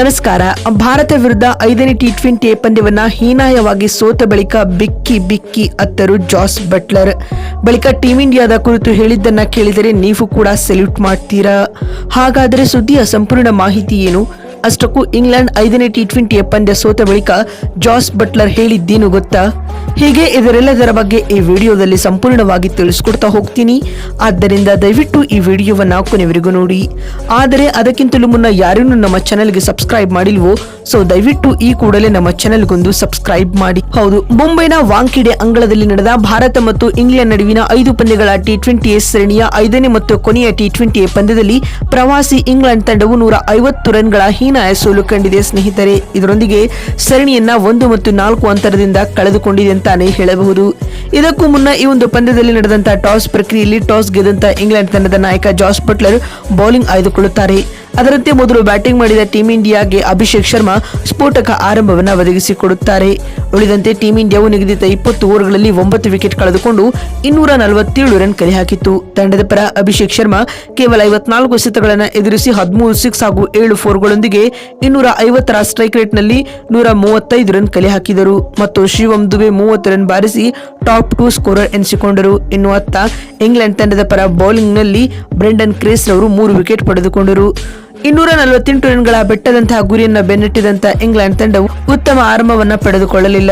ನಮಸ್ಕಾರ. ಭಾರತ ವಿರುದ್ಧ ಐದನೇ ಟಿ ಟ್ವೆಂಟಿ ಪಂದ್ಯವನ್ನ ಹೀನಾಯವಾಗಿ ಸೋತ ಬಳಿಕ ಬಿಕ್ಕಿ ಬಿಕ್ಕಿ ಅತ್ತರು ಜಾಸ್ ಬಟ್ಲರ್. ಬಳಿಕ ಟೀಂ ಇಂಡಿಯಾದ ಕುರಿತು ಹೇಳಿದ್ದನ್ನ ಕೇಳಿದರೆ ನೀವು ಕೂಡ ಸೆಲ್ಯೂಟ್ ಮಾಡ್ತೀರಾ? ಹಾಗಾದರೆ ಸುದ್ದಿಯ ಸಂಪೂರ್ಣ ಮಾಹಿತಿ ಏನು? ಅಷ್ಟಕ್ಕೂ ಇಂಗ್ಲೆಂಡ್ ಐದನೇ ಟಿ ಟ್ವೆಂಟಿಯ ಪಂದ್ಯ ಸೋತ ಬಳಿಕ ಜಾಸ್ ಬಟ್ಲರ್ ಹೇಳಿದ್ದೇನು ಗೊತ್ತಾ? ಹೀಗೆ ಇದರೆಲ್ಲದರ ಬಗ್ಗೆ ಈ ವಿಡಿಯೋದಲ್ಲಿ ಸಂಪೂರ್ಣವಾಗಿ ತಿಳಿಸ್ಕೊಡ್ತಾ ಹೋಗ್ತೀನಿ. ಆದ್ದರಿಂದ ದಯವಿಟ್ಟು ಈ ವಿಡಿಯೋವನ್ನು ಕೊನೆವರೆಗೂ ನೋಡಿ. ಆದರೆ ಅದಕ್ಕಿಂತಲೂ ಮುನ್ನ ಯಾರೂ ನಮ್ಮ ಚಾನೆಲ್ಗೆ ಸಬ್ಸ್ಕ್ರೈಬ್ ಮಾಡಿಲ್ವೋ, ಸೊ ದಯವಿಟ್ಟು ಈ ಕೂಡಲೇ ನಮ್ಮ ಚಾನೆಲ್ಗೊಂದು ಸಬ್ಸ್ಕ್ರೈಬ್ ಮಾಡಿ. ಹೌದು, ಮುಂಬೈನ ವಾಂಕಿಡೆ ಅಂಗಳದಲ್ಲಿ ನಡೆದ ಭಾರತ ಮತ್ತು ಇಂಗ್ಲೆಂಡ್ ನಡುವಿನ ಐದು ಪಂದ್ಯಗಳ ಟಿ ಟ್ವೆಂಟಿ ಶ್ರೇಣಿಯ ಐದನೇ ಮತ್ತು ಕೊನೆಯ ಟಿ ಟ್ವೆಂಟಿ ಪಂದ್ಯದಲ್ಲಿ ಪ್ರವಾಸಿ ಇಂಗ್ಲೆಂಡ್ ತಂಡವು ನೂರ ಐವತ್ತು ರನ್ಗಳ ಹೀನಾಯ ಸೋಲು ಕಂಡಿದೆ ಸ್ನೇಹಿತರೆ. ಇದರೊಂದಿಗೆ ಸರಣಿಯನ್ನ ಒಂದು ಮತ್ತು ನಾಲ್ಕು ಅಂತರದಿಂದ ಕಳೆದುಕೊಂಡಿದೆ. ಅಂತಾನೆ ಹೇಳಬಹುದು. ಇದಕ್ಕೂ ಮುನ್ನ ಈ ಒಂದು ಪಂದ್ಯದಲ್ಲಿ ನಡೆದಂತಹ ಟಾಸ್ ಪ್ರಕ್ರಿಯೆಯಲ್ಲಿ ಟಾಸ್ ಗೆದ್ದಂತ ಇಂಗ್ಲೆಂಡ್ ತಂಡದ ನಾಯಕ ಜಾಸ್ ಬಟ್ಲರ್ ಬೌಲಿಂಗ್ ಆಯ್ದುಕೊಳ್ಳುತ್ತಾರೆ. ಅದರಂತೆ ಮೊದಲು ಬ್ಯಾಟಿಂಗ್ ಮಾಡಿದ ಟೀಂ ಇಂಡಿಯಾಗೆ ಅಭಿಷೇಕ್ ಶರ್ಮಾ ಸ್ಫೋಟಕ ಆರಂಭವನ್ನು ಒದಗಿಸಿಕೊಡುತ್ತಾರೆ. ಉಳಿದಂತೆ ಟೀಂ ಇಂಡಿಯಾವು ನಿಗದಿತ ಇಪ್ಪತ್ತು ಓವರ್ಗಳಲ್ಲಿ ಒಂಬತ್ತು ವಿಕೆಟ್ ಕಳೆದುಕೊಂಡು ಇನ್ನೂರ ನಲವತ್ತೇಳು ರನ್ ಕಲೆ ಹಾಕಿತ್ತು. ತಂಡದ ಪರ ಅಭಿಷೇಕ್ ಶರ್ಮಾ ಕೇವಲ ಐವತ್ನಾಲ್ಕು ಎಸೆತಗಳನ್ನು ಎದುರಿಸಿ ಹದಿಮೂರು ಸಿಕ್ಸ್ ಹಾಗೂ ಏಳು ಫೋರ್ಗಳೊಂದಿಗೆ ಇನ್ನೂರ ಐವತ್ತರ ಸ್ಟ್ರೈಕ್ ರೇಟ್ನಲ್ಲಿ ನೂರ ಮೂವತ್ತೈದು ರನ್ ಕಲೆ ಹಾಕಿದರು. ಮತ್ತು ಶಿವಂ ದುಬೆ ಮೂವತ್ತು ರನ್ ಬಾರಿಸಿ ಟಾಪ್ ಟೂ ಸ್ಕೋರರ್ ಎನಿಸಿಕೊಂಡರು. ಇನ್ನು ಇಂಗ್ಲೆಂಡ್ ತಂಡದ ಪರ ಬೌಲಿಂಗ್ನಲ್ಲಿ ಬ್ರೆಂಡನ್ ಕ್ರೇಸ್ ರವರು ಮೂರು ವಿಕೆಟ್ ಪಡೆದುಕೊಂಡರು. ಇನ್ನೂರ ನಲವತ್ತೆಂಟು ರನ್ಗಳ ಬೆಟ್ಟದಂತಹ ಗುರಿಯನ್ನ ಬೆನ್ನಟ್ಟಿದಂತ ಇಂಗ್ಲೆಂಡ್ ತಂಡವು ಉತ್ತಮ ಆರಂಭವನ್ನ ಪಡೆದುಕೊಳ್ಳಲಿಲ್ಲ.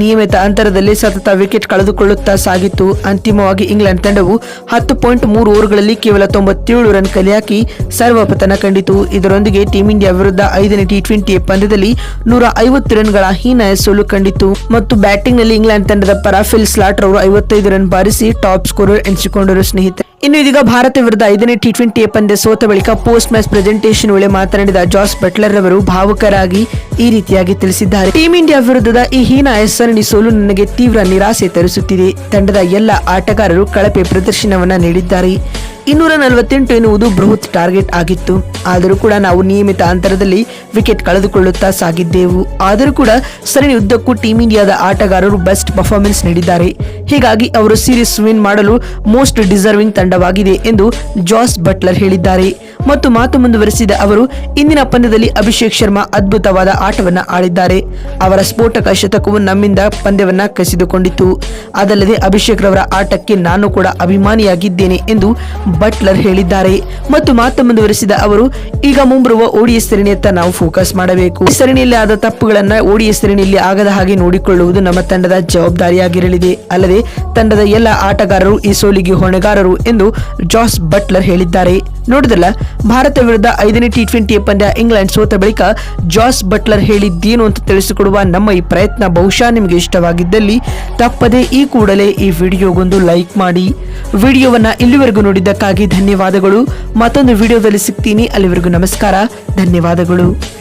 ನಿಯಮಿತ ಅಂತರದಲ್ಲಿ ಸತತ ವಿಕೆಟ್ ಕಳೆದುಕೊಳ್ಳುತ್ತಾ ಸಾಗಿತ್ತು. ಅಂತಿಮವಾಗಿ ಇಂಗ್ಲೆಂಡ್ ತಂಡವು ಹತ್ತು ಪಾಯಿಂಟ್ ಮೂರು ಓವರ್ಗಳಲ್ಲಿ ಕೇವಲ ತೊಂಬತ್ತೇಳು ರನ್ ಕಲೆ ಹಾಕಿ ಸರ್ವಪತನ ಕಂಡಿತು. ಇದರೊಂದಿಗೆ ಟೀಂ ಇಂಡಿಯಾ ವಿರುದ್ಧ ಐದನೇ ಟಿ ಟ್ವೆಂಟಿ ಪಂದ್ಯದಲ್ಲಿ ನೂರ ಐವತ್ತು ರನ್ಗಳ ಹೀನಾಯ ಸೋಲು ಕಂಡಿತು ಮತ್ತು ಬ್ಯಾಟಿಂಗ್ನಲ್ಲಿ ಇಂಗ್ಲೆಂಡ್ ತಂಡದ ಪರ ಫಿಲ್ ಸ್ಲಾಟರ್ ಅವರು ಐವತ್ತೈದು ರನ್ ಬಾರಿಸಿ ಟಾಪ್ ಸ್ಕೋರರ್ ಎನಿಸಿಕೊಂಡರು ಸ್ನೇಹಿತರೆ. ಇನ್ನು ಇದೀಗ ಭಾರತ ವಿರುದ್ಧ ಐದನೇ ಟಿ ಟ್ವೆಂಟಿ ಪಂದ್ಯ ಸೋತ ಬಳಿಕ ಪೋಸ್ಟ್ ಮ್ಯಾಚ್ ಪ್ರೆಸೆಂಟೇಷನ್ ವೇಳೆ ಮಾತನಾಡಿದ ಜಾಸ್ ಬಟ್ಲರ್ ರವರು ಭಾವುಕರಾಗಿ ಈ ರೀತಿಯಾಗಿ ತಿಳಿಸಿದ್ದಾರೆ. ಟೀಂ ಇಂಡಿಯಾ ವಿರುದ್ಧದ ಈ ಹೀನ ಹೆಸರಣಿ ಸೋಲು ನನಗೆ ತೀವ್ರ ನಿರಾಸೆ ತರಿಸುತ್ತಿದೆ. ತಂಡದ ಎಲ್ಲ ಆಟಗಾರರು ಕಳಪೆ ಪ್ರದರ್ಶನವನ್ನ ನೀಡಿದ್ದಾರೆ. ಇನ್ನೂರ ನಲವತ್ತೆಂಟು ಎನ್ನುವುದು ಬೃಹತ್ ಟಾರ್ಗೆಟ್ ಆಗಿತ್ತು. ಆದರೂ ಕೂಡ ನಾವು ನಿಯಮಿತ ಅಂತರದಲ್ಲಿ ವಿಕೆಟ್ ಕಳೆದುಕೊಳ್ಳುತ್ತಾ ಸಾಗಿದ್ದೆವು. ಆದರೂ ಕೂಡ ಸರಣಿ ಉದ್ದಕ್ಕೂ ಟೀಮ್ ಇಂಡಿಯಾದ ಆಟಗಾರರು ಬೆಸ್ಟ್ ಪರ್ಫಾರ್ಮೆನ್ಸ್ ನೀಡಿದ್ದಾರೆ. ಹೀಗಾಗಿ ಅವರು ಸೀರೀಸ್ ವಿನ್ ಮಾಡಲು ಮೋಸ್ಟ್ ಡಿಸರ್ವಿಂಗ್ ತಂಡವಾಗಿದೆ ಎಂದು ಜಾಸ್ ಬಟ್ಲರ್ ಹೇಳಿದ್ದಾರೆ. ಮತ್ತು ಮಾತು ಮುಂದುವರೆಸಿದ ಅವರು, ಇಂದಿನ ಪಂದ್ಯದಲ್ಲಿ ಅಭಿಷೇಕ್ ಶರ್ಮಾ ಅದ್ಭುತವಾದ ಆಟವನ್ನ ಆಡಿದ್ದಾರೆ. ಅವರ ಸ್ಫೋಟಕ ಶತಕವು ನಮ್ಮಿಂದ ಪಂದ್ಯವನ್ನ ಕಸಿದುಕೊಂಡಿತು ಅದಲ್ಲದೆ ಅಭಿಷೇಕ್ ರವರ ಆಟಕ್ಕೆ ನಾನು ಕೂಡ ಅಭಿಮಾನಿಯಾಗಿದ್ದೇನೆ ಎಂದು ಬಟ್ಲರ್ ಹೇಳಿದ್ದಾರೆ. ಮತ್ತು ಮಾತು ಮುಂದುವರೆಸಿದ ಅವರು, ಈಗ ಮುಂಬರುವ ಓಡಿಎಸ್ ಸರಣಿಯತ್ತ ನಾವು ಫೋಕಸ್ ಮಾಡಬೇಕು. ಸರಣಿಯಲ್ಲಿ ಆದ ತಪ್ಪುಗಳನ್ನ ಓಡಿಎಸ್ ಸರಣಿಯಲ್ಲಿ ಆಗದ ಹಾಗೆ ನೋಡಿಕೊಳ್ಳುವುದು ನಮ್ಮ ತಂಡದ ಜವಾಬ್ದಾರಿಯಾಗಿರಲಿದೆ. ಅಲ್ಲದೆ, ತಂಡದ ಎಲ್ಲ ಆಟಗಾರರು ಈ ಸೋಲಿಗೆ ಹೊಣೆಗಾರರು ಎಂದು ಜಾಸ್ ಬಟ್ಲರ್ ಹೇಳಿದ್ದಾರೆ. ನೋಡಿದಲ್ಲ ಭಾರತ ವಿರುದ್ಧ ಐದನೇ ಟಿ ಟ್ವೆಂಟಿ ಪಂದ್ಯ ಇಂಗ್ಲೆಂಡ್ ಸೋತ ಬಳಿಕ ಜಾಸ್ ಬಟ್ಲರ್ ಹೇಳಿದ್ದೇನು ಅಂತ ತಿಳಿಸಿಕೊಡುವ ನಮ್ಮ ಈ ಪ್ರಯತ್ನ ಬಹುಶಃ ನಿಮಗೆ ಇಷ್ಟವಾಗಿದ್ದಲ್ಲಿ, ತಪ್ಪದೆ ಈ ಕೂಡಲೇ ಈ ವಿಡಿಯೋಗೊಂದು ಲೈಕ್ ಮಾಡಿ. ವಿಡಿಯೋವನ್ನ ಇಲ್ಲಿವರೆಗೂ ನೋಡಿದ್ದಕ್ಕಾಗಿ ಧನ್ಯವಾದಗಳು. ಮತ್ತೊಂದು ವಿಡಿಯೋದಲ್ಲಿ ಸಿಗ್ತೀನಿ. ಅಲ್ಲಿವರೆಗೂ ನಮಸ್ಕಾರ. ಧನ್ಯವಾದಗಳು.